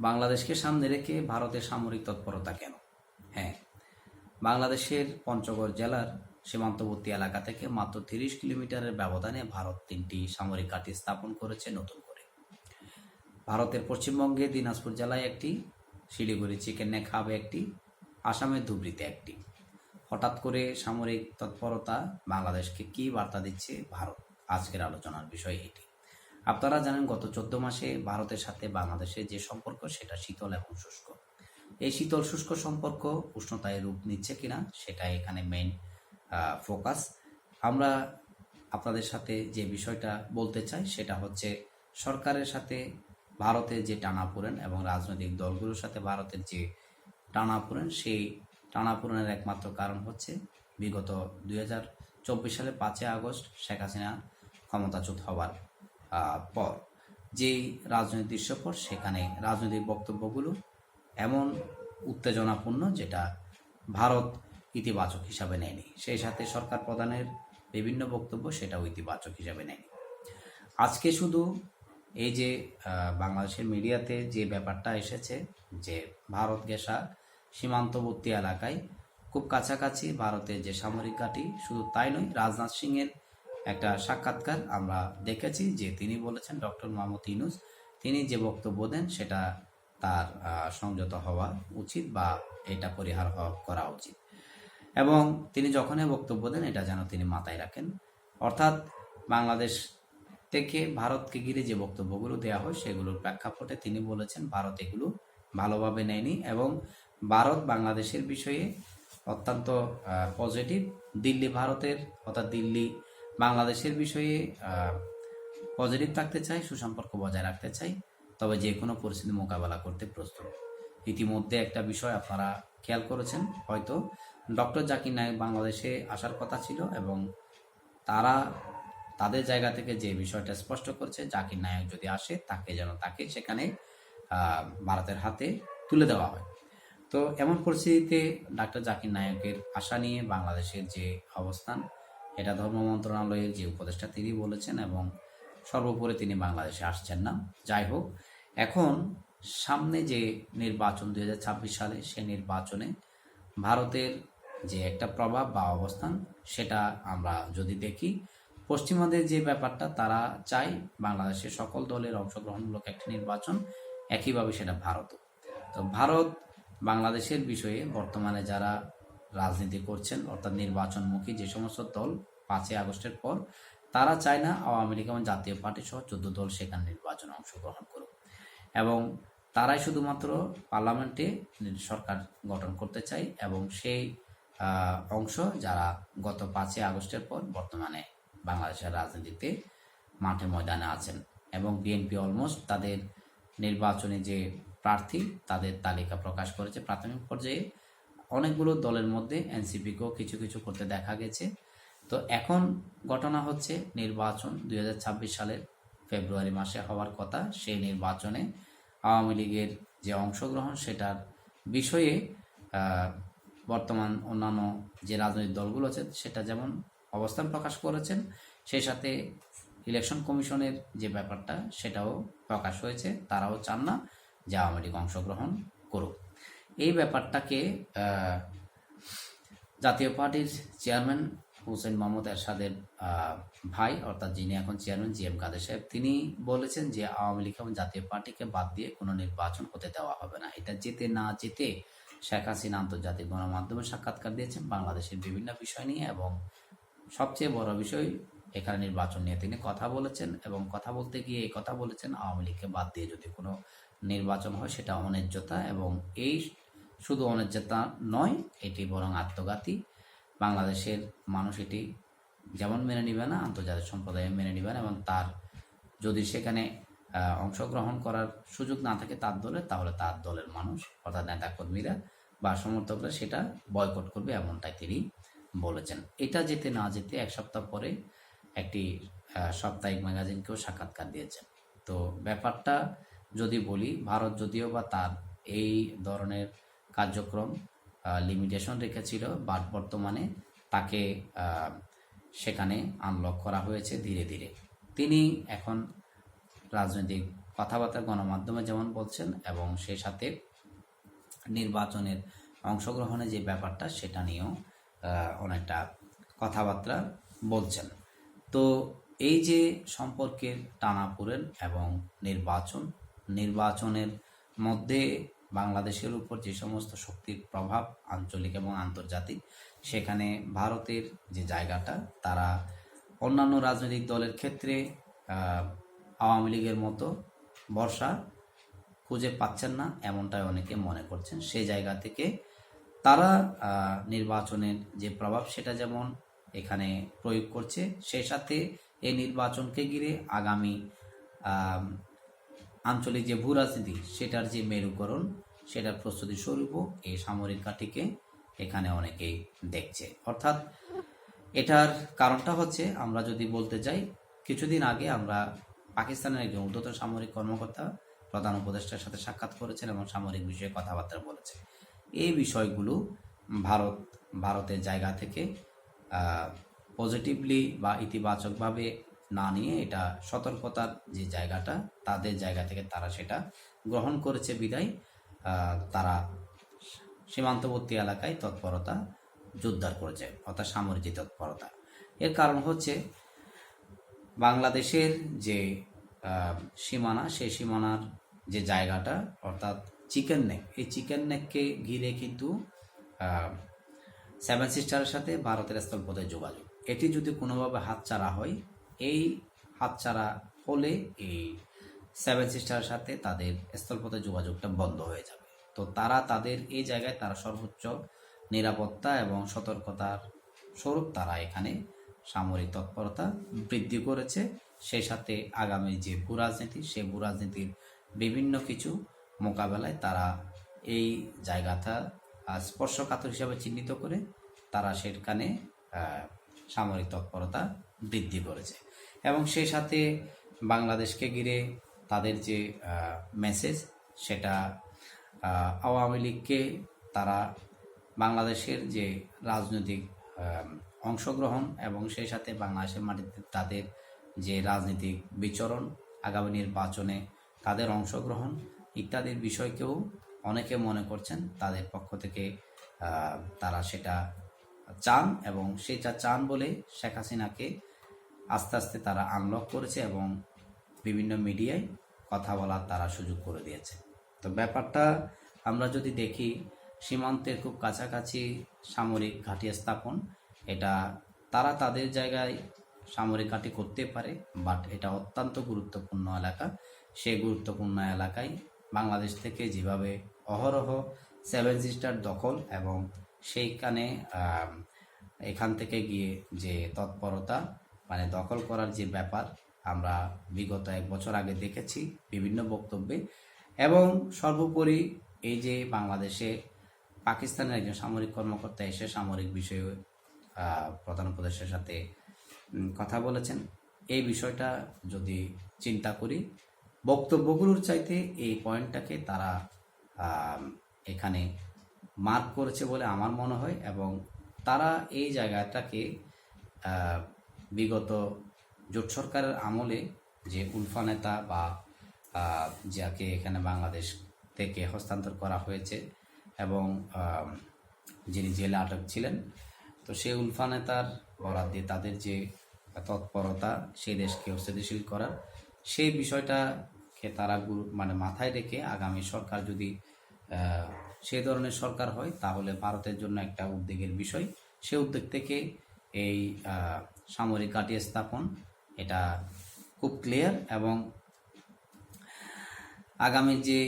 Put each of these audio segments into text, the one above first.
বাংলাদেশকে সামনে রেখে ভারতের সামরিক তৎপরতা কেন? হ্যাঁ বাংলাদেশের পঞ্চগড় জেলার সীমান্তবর্তী এলাকা থেকে মাত্র তিরিশ কিলোমিটারের ব্যবধানে ভারত তিনটি সামরিক ঘাঁটি স্থাপন করেছে নতুন করে। ভারতের পশ্চিমবঙ্গে দিনাজপুর জেলায় একটি, শিলিগুড়ি চিকেন হাবে একটি, আসামের ধুবড়িতে একটি। হঠাৎ করে সামরিক তৎপরতা বাংলাদেশকে কি বার্তা দিচ্ছে ভারত? আজকের আলোচনার বিষয় এটি। আপনারা জানেন গত চোদ্দ মাসে ভারতের সাথে বাংলাদেশের যে সম্পর্ক, সেটা শীতল এবং শুষ্ক। এই শীতল শুষ্ক সম্পর্ক উষ্ণতায় রূপ নিচ্ছে কিনা, সেটা এখানে মেইন ফোকাস আমরা আপনাদের সাথে যে বিষয়টা বলতে চাই, সেটা হচ্ছে সরকারের সাথে ভারতের যে টানাপোড়েন এবং রাজনৈতিক দলগুলোর সাথে ভারতের যে টানাপোড়েন, সেই টানাপোড়েনের একমাত্র কারণ হচ্ছে বিগত দুই সালের পাঁচই আগস্ট শেখ হাসিনা ক্ষমতাচ্যুত হওয়ার পর। যেই রাজনৈতিক দৃশ্যপট সেখানে রাজনৈতিক বক্তব্যগুলো এমন উত্তেজনাপূর্ণ যেটা ভারত ইতিবাচক হিসাবে নেয়নি। সেই সাথে সরকার প্রধানের বিভিন্ন বক্তব্য সেটাও ইতিবাচক হিসাবে নেয়নি। আজকে শুধু এই যে বাংলাদেশের মিডিয়াতে যে ব্যাপারটা এসেছে যে ভারত গেসা সীমান্তবর্তী এলাকায় খুব কাছাকাছি ভারতের যে সামরিক ঘাঁটি, শুধু তাই নয়, রাজনাথ সিংয়ের একটা সাক্ষাৎকার আমরা দেখেছি যে তিনি বলেছেন, ডক্টর মোহাম্মদ ইনুস তিনি যে বক্তব্য দেন সেটা তার সংযত হওয়া উচিত বা এটা পরিহার করা উচিত। এবং তিনি যখনই বক্তব্য দেন, এটা যেন তিনি মাথায় রাখেন। অর্থাৎ বাংলাদেশ থেকে ভারতকে ঘিরে যে বক্তব্যগুলো দেওয়া হয়, সেগুলোর প্রেক্ষাপটে তিনি বলেছেন, ভারত এগুলো ভালোভাবে নেয়নি এবং ভারত বাংলাদেশের বিষয়ে অত্যন্ত পজিটিভ দিল্লি ভারতের, অর্থাৎ দিল্লি বাংলাদেশের বিষয়ে পজিটিভ থাকতে চাই, সুসম্পর্ক বজায় রাখতে চাই, তবে যে কোনো পরিস্থিতি মোকাবেলা করতে প্রস্তুত। ইতিমধ্যে একটা বিষয় আপনারা খেয়াল করেছেন, হয়তো। ডক্টর জাকির নায়ক বাংলাদেশে আসার কথা ছিল এবং তারা তাদের জায়গা থেকে যে বিষয়টা স্পষ্ট করছে, জাকির নায়ক যদি আসে, তাকে যেন তাকে সেখানে ভারতের হাতে তুলে দেওয়া হয়। তো এমন পরিস্থিতিতে ডাক্তার জাকির নায়কের আশা নিয়ে বাংলাদেশের যে অবস্থান এটা ধর্ম মন্ত্রণালয়ের যে উপদেষ্টা তিনি বলেছেন এবং সর্বোপরি তিনি বাংলাদেশে আসছেন না। যাই হোক, এখন সামনে যে নির্বাচন দু হাজার ছাব্বিশ সালে, সে নির্বাচনে ভারতের যে একটা প্রভাব বা অবস্থান, সেটা আমরা যদি দেখি, পশ্চিমাদের যে ব্যাপারটা, তারা চায় বাংলাদেশের সকল দলের অংশগ্রহণমূলক একটি নির্বাচন, একইভাবে সেটা ভারত। তো ভারত বাংলাদেশের বিষয়ে বর্তমানে যারা রাজনীতি করছেন, অর্থাৎ নির্বাচনমুখী যে সমস্ত দল পাঁচই আগস্টের পর, তারা চায় না আওয়ামী লীগ এবং জাতীয় পার্টি সহ চোদ্দ দল সেখানে নির্বাচনে অংশগ্রহণ করুক। এবং তারাই শুধুমাত্র পার্লামেন্টে সরকার গঠন করতে চায় এবং সেই অংশ যারা গত পাঁচই আগস্টের পর বর্তমানে বাংলাদেশের রাজনীতিতে মাঠে ময়দানে আছেন এবং বিএনপি অলমোস্ট তাদের নির্বাচনে যে প্রার্থী তাদের তালিকা প্রকাশ করেছে প্রাথমিক পর্যায়ে। অনেকগুলো দলের মধ্যে এনসিপিকেও কিছু কিছু করতে দেখা গেছে। তো এখন ঘটনা হচ্ছে নির্বাচন দুই হাজার ছাব্বিশ সালের ফেব্রুয়ারি মাসে হওয়ার কথা। সেই নির্বাচনে আওয়ামী লীগের যে অংশগ্রহণ সেটার বিষয়ে বর্তমান অন্যান্য যে রাজনৈতিক দলগুলো আছে সেটা যেমন অবস্থান প্রকাশ করেছেন, সেই সাথে ইলেকশন কমিশনের যে ব্যাপারটা সেটাও প্রকাশ হয়েছে, তারাও চান না যে আওয়ামী লীগ অংশগ্রহণ এই ব্যাপারটাকে জাতীয় পার্টির চেয়ারম্যান হুসেন মোহাম্মদ এরশাদের ভাই, অর্থাৎ যিনি এখন চেয়ারম্যান, জি এম কাদের সাহেব, তিনি বলেছেন যে আওয়ামী লীগ এবং জাতীয় পার্টিকে বাদ দিয়ে কোনো নির্বাচন হতে দেওয়া হবে না। এটা যেতে না যেতে শেখ হাসিনা আন্তর্জাতিক গণমাধ্যমে সাক্ষাৎকার দিয়েছেন বাংলাদেশের বিভিন্ন বিষয় নিয়ে এবং সবচেয়ে বড় বিষয়, এখানে নির্বাচন নিয়ে তিনি কথা বলেছেন এবং কথা বলতে গিয়ে এই কথা বলেছেন, আওয়ামী লীগকে বাদ দিয়ে যদি কোনো নির্বাচন হয় সেটা অন্যায্যতা এবং এই শুধু অন্যায্যতা নয়, এটি বরং আত্মঘাতী। বাংলাদেশের মানুষ এটি যেমন মেনে নিবে না, আন্তর্জাতিক সম্প্রদায় মেনে নিবে না এবং তার যদি সেখানে অংশগ্রহণ করার সুযোগ না থাকে তার দলে, তাহলে তার দলের মানুষ, অর্থাৎ নেতাকর্মীরা বা সমর্থকরা সেটা বয়কট করবে এমনটাই তিনি বলেছেন। এটা যেতে না যেতে এক সপ্তাহ পরে একটি সাপ্তাহিক ম্যাগাজিনকেও সাক্ষাৎকার দিয়েছেন। তো ব্যাপারটা যদি বলি, ভারত যদিও বা তার এই ধরনের কার্যক্রম লিমিটেশন রেখেছিল বাট বর্তমানে তাকে সেখানে আনলক করা হয়েছে ধীরে ধীরে। তিনি এখন রাজনৈতিক কথাবার্তা গণমাধ্যমে যেমন বলছেন এবং সেই সাথে নির্বাচনের অংশগ্রহণের যে ব্যাপারটা সেটা নিয়েও অনেকটা কথাবার্তা বলছেন। তো এই যে সম্পর্কের টানাপোড়েন এবং নির্বাচন, নির্বাচনের মধ্যে বাংলাদেশের উপর যে সমস্ত শক্তির প্রভাব আঞ্চলিক এবং আন্তর্জাতিক, সেখানে ভারতের যে জায়গাটা, তারা অন্যান্য রাজনৈতিক দলের ক্ষেত্রে আওয়ামী লীগের মতো বর্ষা খুঁজে পাচ্ছেন না, এমনটাই অনেকে মনে করছেন। সেই জায়গা থেকে তারা নির্বাচনের যে প্রভাব, সেটা যেমন এখানে প্রয়োগ করছে সেই সাথে এই নির্বাচনকে ঘিরে আগামী আঞ্চলিক যে ভূ রাজনীতি, সেটার যে মেরুকরণ, সেটার প্রস্তুতি স্বরূপও এই সামরিক ঘাঁটিকে এখানে অনেকেই দেখছে। অর্থাৎ এটার কারণটা হচ্ছে, আমরা যদি বলতে যাই কিছুদিন আগে আমরা পাকিস্তানের একজন ঊর্ধ্বতন সামরিক কর্মকর্তা, প্রধান উপদেষ্টার সাথে সাক্ষাৎ করেছেন এবং সামরিক বিষয়ে কথাবার্তা বলেছে এই বিষয়গুলো ভারত, ভারতের জায়গা থেকে পজিটিভলি বা ইতিবাচকভাবে না নিয়ে এটা সতর্কতার যে জায়গাটা, তাদের জায়গা থেকে তারা সেটা গ্রহণ করেছে বিদায়। তারা সীমান্তবর্তী এলাকায় তৎপরতা জোরদার করেছে, অর্থাৎ সামরিক যে তৎপরতা। এর কারণ হচ্ছে বাংলাদেশের যে সীমানা, সেই সীমানার যে জায়গাটা, অর্থাৎ চিকেন নেক, এই চিকেন নেককে ঘিরে কিন্তু সেভেন সিস্টারের সাথে ভারতের স্থলপথে যোগাযোগ। এটি যদি কোনোভাবে হাতছাড়া হয় এই হাতছাড়া হলে এই সেভেন সিস্টারের সাথে তাদের স্থলপথে যোগাযোগটা বন্ধ হয়ে যাবে। তো তারা তাদের এই জায়গায় তারা সর্বোচ্চ নিরাপত্তা এবং সতর্কতার স্বরূপ তারা এখানে সামরিক তৎপরতা বৃদ্ধি করেছে। সেই সাথে আগামী যে ভূ রাজনীতি, সেই ভূ রাজনীতির বিভিন্ন কিছু মোকাবেলায় তারা এই জায়গাটা স্পর্শকাতর হিসাবে চিহ্নিত করে তারা সেখানে সামরিক তৎপরতা বৃদ্ধি করেছে। এবং সেই সাথে বাংলাদেশকে ঘিরে তাদের যে মেসেজ সেটা আওয়ামী লীগকে তারা বাংলাদেশের যে রাজনৈতিক অংশগ্রহণ এবং সেই সাথে বাংলাদেশের মাটিতে তাদের যে রাজনৈতিক বিচরণ, আগামী নির্বাচনে তাদের অংশগ্রহণ ইত্যাদির বিষয়কেও অনেকে মনে করছেন। তাদের পক্ষ থেকে তারা সেটা চান এবং সেটা চান বলে শেখ হাসিনাকে আস্তে আস্তে তারা আনলক করেছে এবং বিভিন্ন মিডিয়ায় কথা বলার তারা সুযোগ করে দিয়েছে। তো ব্যাপারটা আমরা যদি দেখি, সীমান্তের খুব কাছাকাছি সামরিক ঘাঁটি স্থাপন, এটা তারা তাদের জায়গায় সামরিক ঘাঁটি করতে পারে বাট এটা অত্যন্ত গুরুত্বপূর্ণ এলাকা। সেই গুরুত্বপূর্ণ এলাকায় বাংলাদেশ থেকে যেভাবে অহরহ সেভেন সিস্টার দখল এবং সেইখানে এখান থেকে গিয়ে যে তৎপরতা মানে দখল করার যে ব্যাপার আমরা বিগত এক বছর আগে দেখেছি বিভিন্ন বক্তব্যে। এবং সর্বোপরি এই যে বাংলাদেশে পাকিস্তানের একজন সামরিক কর্মকর্তা এসে সামরিক বিষয়ে প্রধান উপদেশের সাথে কথা বলেছেন। এই বিষয়টা যদি চিন্তা করি, বক্তব্যগুলোর চাইতে এই পয়েন্টটাকে তারা এখানে মার্ক করেছে বলে আমার মনে হয়। এবং তারা এই জায়গাটাকে বিগত জোট সরকারের আমলে যে উলফা নেতা বা যাকে এখানে বাংলাদেশ থেকে হস্তান্তর করা হয়েছে এবং যিনি জেলে আটক ছিলেন, তো সেই উলফা নেতার বরাদ দিয়ে তাদের যে তৎপরতা, সেই দেশকে অস্থিতিশীল করার, সেই বিষয়টাকে তারা গুরু মানে মাথায় রেখে আগামী সরকার যদি সেই ধরনের সরকার হয়, তাহলে ভারতের জন্য একটা উদ্বেগের বিষয়। সে উদ্বেগ থেকে এই সামরিক ঘাঁটি স্থাপন। এটা খুব ক্লিয়ার এবং আগামী যে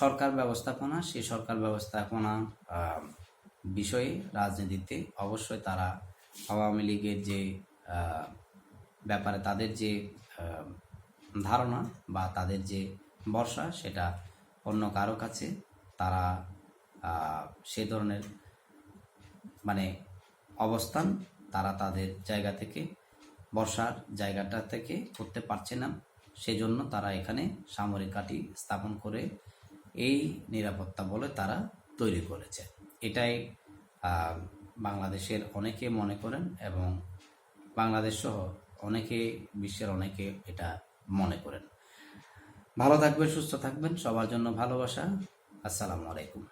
সরকার ব্যবস্থাপনা সেই সরকার ব্যবস্থাপনা বিষয়ে রাজনীতিতে অবশ্যই তারা আওয়ামী লীগের যে ব্যাপারে তাদের যে ধারণা বা তাদের যে ভরসা, সেটা অন্য কারও কাছে তারা সে ধরনের মানে অবস্থান তারা তাদের জায়গা থেকে, বর্ষার জায়গাটা থেকে করতে পারছে না। সেজন্য তারা এখানে সামরিক ঘাঁটি স্থাপন করে এই নিরাপত্তা বলে তারা তৈরি করেছে। এটাই বাংলাদেশের অনেকে মনে করেন এবং বাংলাদেশ সহ অনেকে, বিশ্বের অনেকে এটা মনে করেন। ভালো থাকবেন, সুস্থ থাকবেন, সবার জন্য ভালোবাসা। আসসালামু আলাইকুম।